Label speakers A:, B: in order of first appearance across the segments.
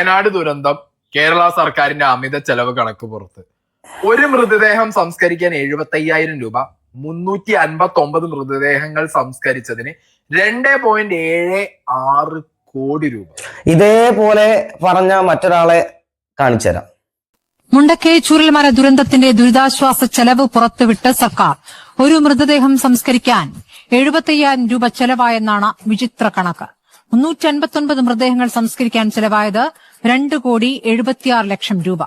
A: വയനാട് ദുരന്തം കേരള സർക്കാരിന്റെ അമിത ചെലവ് കണക്ക് പുറത്ത്. ഒരു മൃതദേഹം സംസ്കരിക്കാൻ എഴുപത്തി അയ്യായിരം രൂപ. മുന്നൂറ്റി അൻപത്തി ഒമ്പത് മൃതദേഹങ്ങൾ സംസ്കരിച്ചതിന് രണ്ട് പോയിന്റ് ഏഴ് ആറ് കോടി രൂപ.
B: ഇതേപോലെ പറഞ്ഞ മറ്റൊരാളെ കാണിച്ചുതരാം.
C: മുണ്ടക്കൈ ചൂരൽമല ദുരന്തത്തിന്റെ ദുരിതാശ്വാസ ചെലവ് പുറത്തുവിട്ട് സർക്കാർ ഒരു മൃതദേഹം സംസ്കരിക്കാൻ എഴുപത്തയ്യായിരം രൂപ ചെലവായെന്നാണ് വിചിത്ര കണക്ക്. മുന്നൂറ്റി അൻപത്തൊൻപത് മൃതദേഹങ്ങൾ സംസ്കരിക്കാൻ ചെലവായത് രണ്ട് കോടി എഴുപത്തിയാറ് ലക്ഷം രൂപ.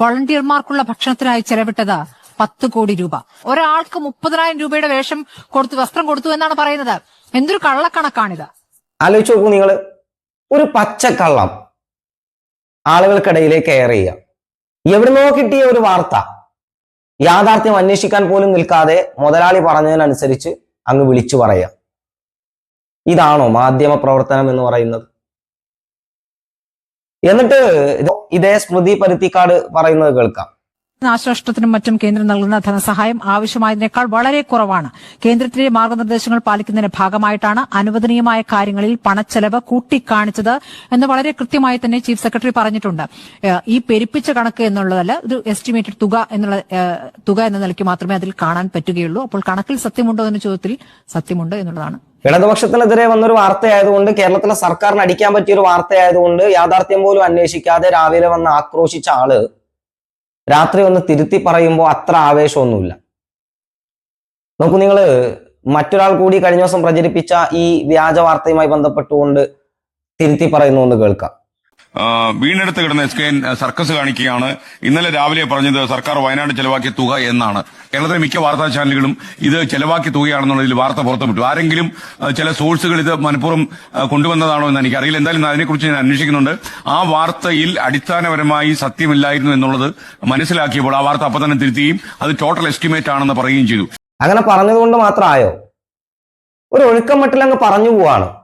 C: വോളണ്ടിയർമാർക്കുള്ള ഭക്ഷണത്തിനായി ചെലവിട്ടത് പത്ത് കോടി രൂപ. ഒരാൾക്ക് മുപ്പതിനായിരം രൂപയുടെ വേഷം കൊടുത്തു വസ്ത്രം കൊടുത്തു എന്നാണ് പറയുന്നത്. എന്തൊരു കള്ളക്കണക്കാണിത്.
B: ആലോചിച്ച് നോക്കൂ നിങ്ങൾ. ഒരു പച്ചക്കള്ളം ആളുകൾക്കിടയിലേക്ക് എയർ ചെയ്യുക. എവിടുന്നോ കിട്ടിയ ഒരു വാർത്ത യാഥാർത്ഥ്യം അന്വേഷിക്കാൻ പോലും നിൽക്കാതെ മുതലാളി പറഞ്ഞതിനനുസരിച്ച് അങ്ങ് വിളിച്ചു പറയാം ഇതാണോ മാധ്യമ പ്രവർത്തനം എന്ന് പറയുന്നത്? എന്നിട്ട് ഇത് സ്മൃതി പരുത്തിക്കാട് പറയുന്നത് കേൾക്കാം.
C: നാശനഷ്ടത്തിനും മറ്റും കേന്ദ്രം നൽകുന്ന ധനസഹായം ആവശ്യമായതിനേക്കാൾ വളരെ കുറവാണ്. കേന്ദ്രത്തിന്റെ മാർഗനിർദ്ദേശങ്ങൾ പാലിക്കുന്നതിന്റെ ഭാഗമായിട്ടാണ് അനുവദനീയമായ കാര്യങ്ങളിൽ പണച്ചെലവ് കൂട്ടിക്കാണിച്ചത് എന്ന് വളരെ കൃത്യമായി തന്നെ ചീഫ് സെക്രട്ടറി പറഞ്ഞിട്ടുണ്ട്. ഈ പെരുപ്പിച്ച കണക്ക് എന്നുള്ളതല്ല ഒരു എസ്റ്റിമേറ്റഡ് തുക എന്നുള്ള തുക എന്ന നിലയ്ക്ക് മാത്രമേ അതിൽ കാണാൻ പറ്റുകയുള്ളൂ. അപ്പോൾ കണക്കിൽ സത്യമുണ്ടോ എന്ന ചോദ്യത്തിൽ സത്യമുണ്ട് എന്നുള്ളതാണ്.
B: ഇടതുപക്ഷത്തിനെതിരെ വന്നൊരു വാർത്തയായതുകൊണ്ട് കേരളത്തിലെ സർക്കാരിന് അടിക്കാൻ പറ്റിയ ഒരു വാർത്തയായതുകൊണ്ട് യാഥാർത്ഥ്യം പോലും അന്വേഷിക്കാതെ രാവിലെ വന്ന് ആക്രോശിച്ച ആൾ രാത്രി ഒന്ന് തിരുത്തി പറയുമ്പോൾ അത്ര ആവേശമൊന്നുമില്ല. നോക്കൂ നിങ്ങൾ മറ്റൊരാൾ കൂടി കഴിഞ്ഞ ദിവസം പ്രചരിപ്പിച്ച ഈ വ്യാജ വാർത്തയുമായി ബന്ധപ്പെട്ടുകൊണ്ട് തിരുത്തി പറയുന്നു എന്ന് കേൾക്കാം.
D: വീണെടുത്ത് കിടന്ന എസ് കെ സർക്കസ് കാണിക്കുകയാണ്. ഇന്നലെ രാവിലെ പറഞ്ഞത് സർക്കാർ വയനാട് ചെലവാക്കിയ തുക എന്നാണ്. കേരളത്തിലെ മിക്ക വാർത്താ ചാനലുകളും ഇത് ചെലവാക്കിയ തുകയാണെന്നുള്ളതിൽ വാർത്ത പുറത്തുവിട്ടു. ആരെങ്കിലും ചില സോഴ്സുകൾ ഇത് മനഃപൂർവം കൊണ്ടുവന്നതാണോ എന്ന് എനിക്കറിയില്ല. എന്തായാലും അതിനെക്കുറിച്ച് ഞാൻ അന്വേഷിക്കുന്നുണ്ട്. ആ വാർത്തയിൽ അടിസ്ഥാനപരമായി സത്യമില്ലായിരുന്നു എന്നുള്ളത് മനസ്സിലാക്കിയപ്പോൾ ആ വാർത്ത അപ്പം തന്നെ തിരുത്തുകയും അത് ടോട്ടൽ എസ്റ്റിമേറ്റ് ആണെന്ന് പറയുകയും ചെയ്തു.
B: അങ്ങനെ പറഞ്ഞതുകൊണ്ട് മാത്രമായോ? ഒരു ഒഴുക്കം മട്ടിലങ്ങ് പറഞ്ഞു പോവാണ്.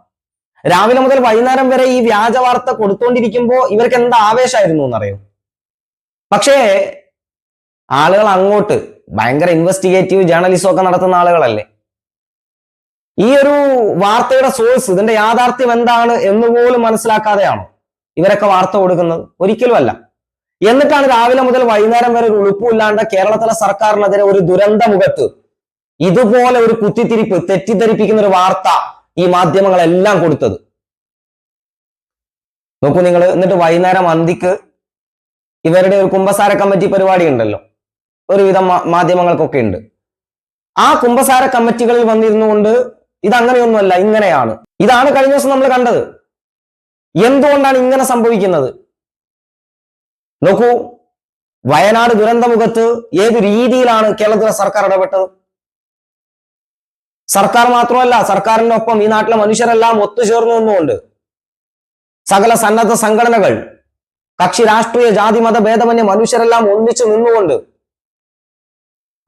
B: രാവിലെ മുതൽ വൈകുന്നേരം വരെ ഈ വ്യാജ വാർത്ത കൊടുത്തുകൊണ്ടിരിക്കുമ്പോൾ ഇവർക്ക് എന്താ ആവേശമായിരുന്നു എന്നറിയോ? പക്ഷേ ആളുകൾ അങ്ങോട്ട് ഭയങ്കര ഇൻവെസ്റ്റിഗേറ്റീവ് ജേർണലിസം ഒക്കെ നടത്തുന്ന ആളുകളല്ലേ? ഈ ഒരു വാർത്തയുടെ സോഴ്സ് ഇതിന്റെ യാഥാർത്ഥ്യം എന്താണ് എന്ന് പോലും മനസ്സിലാക്കാതെയാണോ ഇവരൊക്കെ വാർത്ത കൊടുക്കുന്നത്? ഒരിക്കലുമല്ല. എന്നിട്ടാണ് രാവിലെ മുതൽ വൈകുന്നേരം വരെ ഒരു ഉളുപ്പുമില്ലാണ്ട് കേരളത്തിലെ സർക്കാരിനെതിരെ ഒരു ദുരന്ത മുഖത്ത് ഇതുപോലെ ഒരു കുത്തിത്തിരിപ്പ് തെറ്റിദ്ധരിപ്പിക്കുന്ന ഒരു വാർത്ത ഈ മാധ്യമങ്ങളെല്ലാം കൊടുത്തത്. നോക്കൂ നിങ്ങൾ എന്നിട്ട് വൈകുന്നേരം അന്തിക്ക് ഇവരുടെ ഒരു കുംഭസാര കമ്മിറ്റി പരിപാടി ഉണ്ടല്ലോ. ഒരുവിധം മാധ്യമങ്ങൾക്കൊക്കെ ഉണ്ട്. ആ കുംഭസാര കമ്മിറ്റികളിൽ വന്നിരുന്നു കൊണ്ട് ഇതങ്ങനെയൊന്നുമല്ല ഇങ്ങനെയാണ്. ഇതാണ് കഴിഞ്ഞ ദിവസം നമ്മൾ കണ്ടത്. എന്തുകൊണ്ടാണ് ഇങ്ങനെ സംഭവിക്കുന്നത്? നോക്കൂ വയനാട് ദുരന്തമുഖത്ത് ഏത് രീതിയിലാണ് കേരളത്തിലെ സർക്കാർ ഇടപെട്ടത്? സർക്കാർ മാത്രമല്ല സർക്കാരിന്റെ ഒപ്പം ഈ നാട്ടിലെ മനുഷ്യരെല്ലാം ഒത്തുചേർന്നു നിന്നുകൊണ്ട് സകല സന്നദ്ധ സംഘടനകൾ കക്ഷി രാഷ്ട്രീയ ജാതി മത ഭേദമന്യ മനുഷ്യരെല്ലാം ഒന്നിച്ചു നിന്നുകൊണ്ട്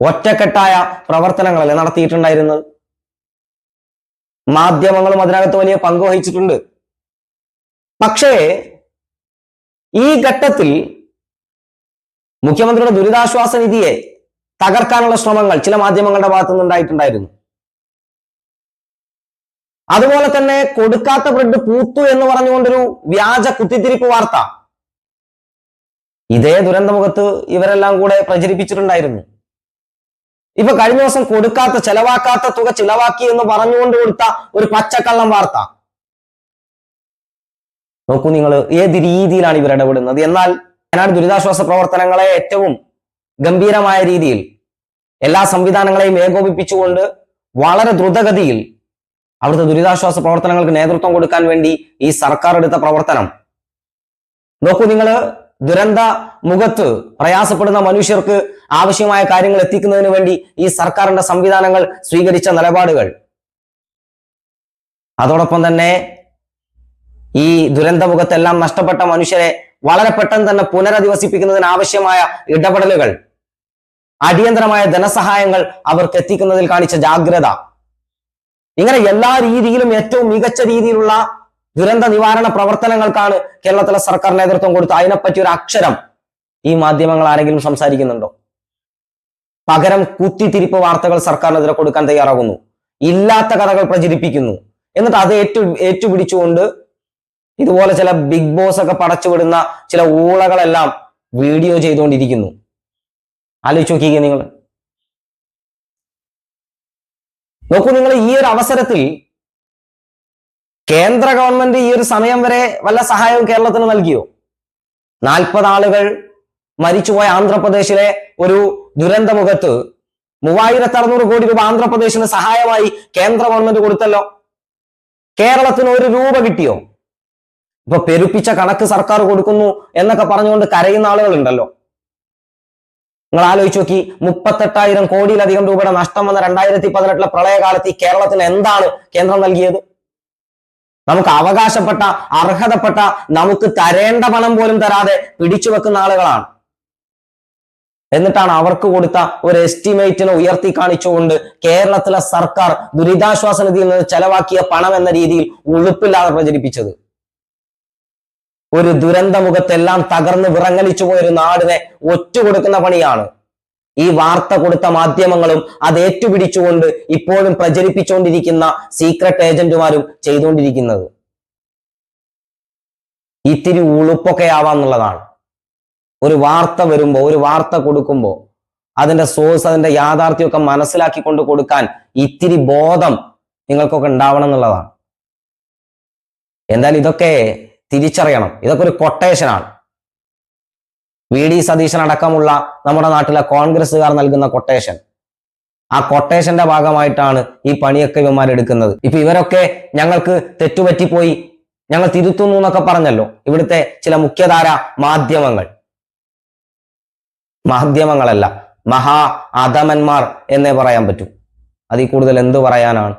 B: ഒറ്റക്കെട്ടായ പ്രവർത്തനങ്ങളല്ലേ നടത്തിയിട്ടുണ്ടായിരുന്നത്? മാധ്യമങ്ങളും അതിനകത്ത് വലിയ പങ്ക് വഹിച്ചിട്ടുണ്ട്. പക്ഷേ ഈ ഘട്ടത്തിൽ മുഖ്യമന്ത്രിയുടെ ദുരിതാശ്വാസ നിധിയെ തകർക്കാനുള്ള ശ്രമങ്ങൾ ചില മാധ്യമങ്ങളുടെ ഭാഗത്തുനിന്ന് നിന്നുണ്ടായിട്ടുണ്ടായിരുന്നു അതുപോലെ തന്നെ കൊടുക്കാത്ത ബ്രെഡ് പൂത്തു എന്ന് പറഞ്ഞുകൊണ്ടൊരു വ്യാജ കുത്തിത്തിരിപ്പ് വാർത്ത. ഇതേ ദുരന്തമുഖത്ത് ഇവരെല്ലാം കൂടെ പ്രചരിപ്പിച്ചിട്ടുണ്ടായിരുന്നു. ഇപ്പൊ കഴിഞ്ഞ ദിവസം കൊടുക്കാത്ത ചെലവാക്കാത്ത തുക ചിലവാക്കി എന്ന് പറഞ്ഞുകൊണ്ട് കൊടുത്ത ഒരു പച്ചക്കള്ളം വാർത്ത. നോക്കൂ നിങ്ങൾ ഏത് രീതിയിലാണ് ഇവർ ഇടപെടുന്നത്? എന്നാൽ വയനാട് ദുരിതാശ്വാസ പ്രവർത്തനങ്ങളെ ഏറ്റവും ഗംഭീരമായ രീതിയിൽ എല്ലാ സംവിധാനങ്ങളെയും ഏകോപിപ്പിച്ചുകൊണ്ട് വളരെ ദ്രുതഗതിയിൽ അവിടുത്തെ ദുരിതാശ്വാസ പ്രവർത്തനങ്ങൾക്ക് നേതൃത്വം കൊടുക്കാൻ വേണ്ടി ഈ സർക്കാർ എടുത്ത പ്രവർത്തനം. നോക്കൂ നിങ്ങൾ ദുരന്ത മുഖത്ത് പ്രയാസപ്പെടുന്ന മനുഷ്യർക്ക് ആവശ്യമായ കാര്യങ്ങൾ എത്തിക്കുന്നതിന് വേണ്ടി ഈ സർക്കാരിന്റെ സംവിധാനങ്ങൾ സ്വീകരിച്ച നിലപാടുകൾ. അതോടൊപ്പം തന്നെ ഈ ദുരന്തമുഖത്തെല്ലാം നഷ്ടപ്പെട്ട മനുഷ്യരെ വളരെ പെട്ടെന്ന് തന്നെ പുനരധിവസിപ്പിക്കുന്നതിന് ആവശ്യമായ ഇടപെടലുകൾ. അടിയന്തരമായ ധനസഹായങ്ങൾ അവർക്ക് എത്തിക്കുന്നതിൽ കാണിച്ച ജാഗ്രത. ഇങ്ങനെ എല്ലാ രീതിയിലും ഏറ്റവും മികച്ച രീതിയിലുള്ള ദുരന്ത നിവാരണ പ്രവർത്തനങ്ങൾക്കാണ് കേരളത്തിലെ സർക്കാർ നേതൃത്വം കൊടുത്ത് അതിനെപ്പറ്റി ഒരു അക്ഷരം ഈ മാധ്യമങ്ങൾ ആരെങ്കിലും സംസാരിക്കുന്നുണ്ടോ? പകരം കുത്തിത്തിരിപ്പ് വാർത്തകൾ സർക്കാരിനെതിരെ കൊടുക്കാൻ തയ്യാറാകുന്നു. ഇല്ലാത്ത കഥകൾ പ്രചരിപ്പിക്കുന്നു. എന്നിട്ട് അത് ഏറ്റു ഏറ്റുപിടിച്ചുകൊണ്ട് ഇതുപോലെ ചില ബിഗ് ബോസ് ഒക്കെ പടച്ചുവിടുന്ന ചില ഊളകളെല്ലാം വീഡിയോ ചെയ്തുകൊണ്ടിരിക്കുന്നു. ആലോചിച്ച് നോക്കിക്കേ നിങ്ങൾ? നോക്കൂ നിങ്ങൾ ഈ ഒരു അവസരത്തിൽ കേന്ദ്ര ഗവൺമെന്റ് ഈ ഒരു സമയം വരെ വല്ല സഹായവും കേരളത്തിന് നൽകിയോ? നാൽപ്പത് ആളുകൾ മരിച്ചുപോയ ആന്ധ്രാപ്രദേശിലെ ഒരു ദുരന്തമുഖത്ത് മൂവായിരത്തി അറുന്നൂറ് കോടി രൂപ ആന്ധ്രാപ്രദേശിന് സഹായമായി കേന്ദ്ര ഗവൺമെന്റ് കൊടുത്തല്ലോ. കേരളത്തിന് ഒരു രൂപ കിട്ടിയോ? ഇപ്പൊ പെരുപ്പിച്ച കണക്ക് സർക്കാർ കൊടുക്കുന്നു എന്നൊക്കെ പറഞ്ഞുകൊണ്ട് കരയുന്ന ആളുകളുണ്ടല്ലോ. നിങ്ങൾ ആലോചിച്ച് നോക്കി മുപ്പത്തെട്ടായിരം കോടിയിലധികം രൂപയുടെ നഷ്ടം വന്ന രണ്ടായിരത്തി പതിനെട്ടിലെ പ്രളയകാലത്ത് ഈ കേരളത്തിന് എന്താണ് കേന്ദ്രം നൽകിയത്? നമുക്ക് അവകാശപ്പെട്ട അർഹതപ്പെട്ട നമുക്ക് തരേണ്ട പണം പോലും തരാതെ പിടിച്ചു വെക്കുന്ന ആളുകളാണ്. എന്നിട്ടാണ് അവർക്ക് കൊടുത്ത ഒരു എസ്റ്റിമേറ്റിനെ ഉയർത്തി കാണിച്ചുകൊണ്ട് കേരളത്തിലെ സർക്കാർ ദുരിതാശ്വാസ നിധിയിൽ നിന്ന് ചെലവാക്കിയ പണം എന്ന രീതിയിൽ ഉളുപ്പില്ലാതെ പ്രചരിപ്പിച്ചത്. ഒരു ദുരന്തമുഖത്തെല്ലാം തകർന്ന് വിറങ്ങലിച്ചു പോയൊരു നാടിനെ ഒറ്റുകൊടുക്കുന്ന പണിയാണ്. ഈ വാർത്ത കൊടുത്ത മാധ്യമങ്ങളും അത് ഏറ്റുപിടിച്ചുകൊണ്ട് ഇപ്പോഴും പ്രചരിപ്പിച്ചുകൊണ്ടിരിക്കുന്ന സീക്രട്ട് ഏജന്റുമാരും ചെയ്തുകൊണ്ടിരിക്കുന്നത്. ഇത്തിരി ഉളുപ്പൊക്കെ ആവാന്നുള്ളതാണ് ഒരു വാർത്ത വരുമ്പോ ഒരു വാർത്ത കൊടുക്കുമ്പോ അതിന്റെ സോഴ്സ് അതിന്റെ യാഥാർത്ഥ്യമൊക്കെ മനസ്സിലാക്കിക്കൊണ്ട് കൊടുക്കാൻ ഇത്തിരി ബോധം നിങ്ങൾക്കൊക്കെ ഉണ്ടാവണം എന്നുള്ളതാണ്. എന്തായാലും ഇതൊക്കെ തിരിച്ചറിയണം. ഇതൊക്കെ ഒരു കൊട്ടേഷനാണ് വി ഡി സതീശൻ അടക്കമുള്ള നമ്മുടെ നാട്ടിലെ കോൺഗ്രസ്സുകാർ നൽകുന്ന കൊട്ടേഷൻ ആ കൊട്ടേഷന്റെ ഭാഗമായിട്ടാണ് ഈ പണിയൊക്കെ ഇവന്മാർ എടുക്കുന്നത്. ഇപ്പൊ ഇവരൊക്കെ ഞങ്ങൾക്ക് തെറ്റുപറ്റിപ്പോയി. ഞങ്ങൾ തിരുത്തുന്നു എന്നൊക്കെ പറഞ്ഞല്ലോ. ഇവിടുത്തെ ചില മുഖ്യധാര മാധ്യമങ്ങൾ. മാധ്യമങ്ങളല്ല മഹാ അധമന്മാർ എന്നേ പറയാൻ പറ്റൂ. അതിൽ കൂടുതൽ എന്ത് പറയാനാണ്?